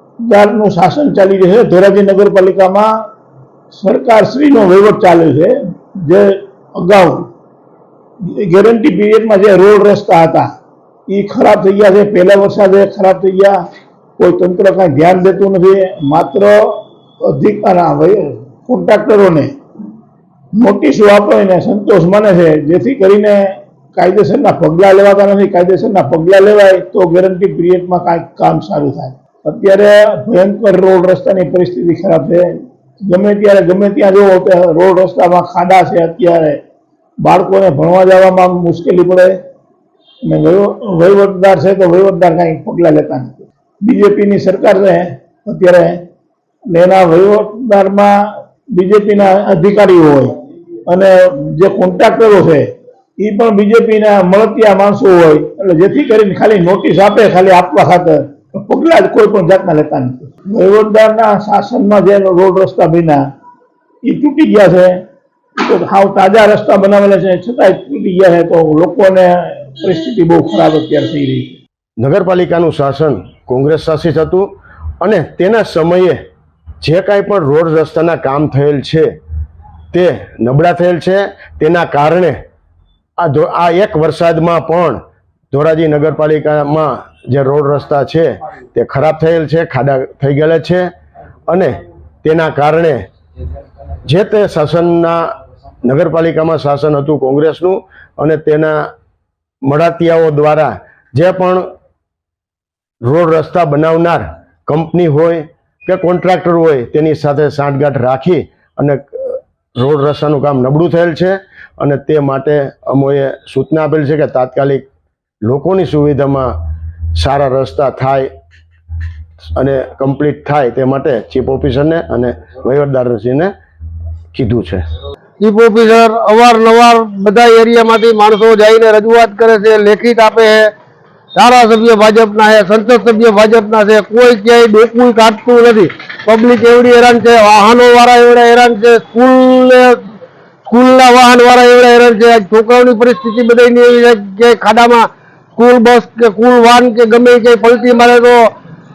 સરકારનું શાસન ચાલી રહ્યું છે. ધોરાજી નગરપાલિકામાં સરકારશ્રીનો વહીવટ ચાલે છે, જે અગાઉ ગેરંટી પીરિયડમાં જે રોડ રસ્તા હતા એ ખરાબ થઈ ગયા છે. પહેલા વરસાદે ખરાબ થઈ ગયા. કોઈ તંત્ર કાંઈ ધ્યાન દેતું નથી. માત્ર અધિક કોન્ટ્રાક્ટરોને નોટિસો વાપરીને સંતોષ માને છે. જેથી કરીને કાયદેસરના પગલાં લેવાતા નથી. કાયદેસરના પગલાં લેવાય તો ગેરંટી પીરિયડમાં કાંઈક કામ સારું થાય. અત્યારે ભયંકર રોડ રસ્તાની પરિસ્થિતિ ખરાબ છે. ગમે ત્યારે, ગમે ત્યાં જવો તો રોડ રસ્તામાં ખાડા છે અત્યારે. બાળકોને ભણવા જવામાં મુશ્કેલી પડે. અને વહીવ- વહીવટદાર છે તો વહીવટદાર કાંઈ પગલાં લેતા નથી. બીજેપીની સરકાર છે અત્યારે એના વહીવટદારમાં બીજેપીના અધિકારીઓ હોય અને જે કોન્ટ્રાક્ટરો છે એ પણ બીજેપીના મળતિયા માણસો હોય. એટલે જેથી કરીને ખાલી નોટિસ આપે, ખાલી આપવા ખાતર. પગલાં જ કોઈ પણ જાતના લેતા નથી. વહીવટદારના શાસનમાં જે રોડ રસ્તા બન્યા, એ તૂટી ગયા છે. તો હાવ તાજા રસ્તા બનાવેલા છે. છતાંય તૂટી ગયા છે તો લોકોને પરિસ્થિતિ બહુ ખરાબ અત્યારે થઈ રહી છે. નગરપાલિકાનું શાસન કોંગ્રેસ શાસિત હતું અને તેના સમયે જે કાંઈ પણ રોડ રસ્તાના કામ થયેલ છે, તે નબળા થયેલ છે. તેના કારણે આ આ એક વરસાદમાં પણ ધોરાજી નગરપાલિકામાં જે રોડ રસ્તા છે, તે ખરાબ થયેલ છે, ખાડા થઈ ગયેલા છે અને તેના કારણે જે તે શાસનના નગરપાલિકામાં શાસન હતું કોંગ્રેસનું અને તેના મળાતિયાઓ દ્વારા જે પણ રોડ રસ્તા બનાવનાર કંપની હોય કે કોન્ટ્રાક્ટર હોય, તેની સાથે સાંઠગાંઠ રાખી અને રોડ રસ્તાનું કામ નબળું થયેલ છે અને તે માટે અમોએ સૂચના આપેલ છે કે તાત્કાલિક લોકોની સુવિધામાં સારા રસ્તા થાય અને કમ્પ્લીટ થાય તે માટે ચીફ ઓફિસરને અને વહીવટદારશ્રીને કીધું છે. ચીફ ઓફિસર અવારનવાર બધા એરિયામાંથી માણસો જઈને રજૂઆત કરે છે, લેખિત આપે છે. ધારાસભ્ય ભાજપના છે સંસદ સભ્ય ભાજપના છે, કોઈ ક્યાંય ડોકું કાઢતું નથી. પબ્લિક એવડી હેરાન છે વાહનો વાળા એવડા હેરાન છે સ્કૂલ સ્કૂલના વાહન વાળા એવડા હેરાન છે. છોકરાઓની પરિસ્થિતિ બધાની એવી છે કે ખાડામાં સ્કૂલ બસ કે સ્કૂલ વાન કે ગમે તે પલટી મારે તો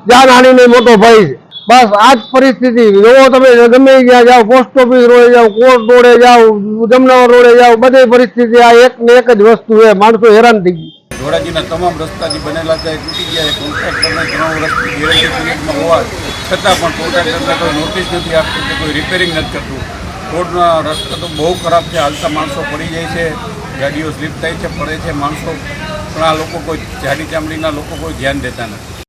જાનહાનિનો મોટો છે. બસ આ જ પરિસ્થિતિ. જોવો તમે, ગમે ત્યાં જાઓ પોસ્ટ ઓફિસ રોડે જાઓ કોર્ટ રોડે જાઓ જમનાવર રોડે જાઓ, બધી પરિસ્થિતિ આ એક ને એક જ વસ્તુ છે. માણસો હેરાન થઈ ગઈ ધોરાજીના તમામ રસ્તા જે બનેલા હતા તૂટી ગયા છે. કોન્ટ્રાક્ટરને વર્ષથી ગેરંટી પીરિયડમાં હોવા છતાં પણ કોન્ટ્રાક્ટરને કોઈ નોટિસ નથી આપતું કે કોઈ રિપેરિંગ નથી કરતું રોડના રસ્તા તો બહુ ખરાબ છે. હાલતા માણસો પડી જાય છે. ગાડીઓ સ્લીપ થાય છે, પડે છે. માણસો પણ આ લોકો કોઈ જાડી ચામડીના લોકો કોઈ ધ્યાન દેતા નથી.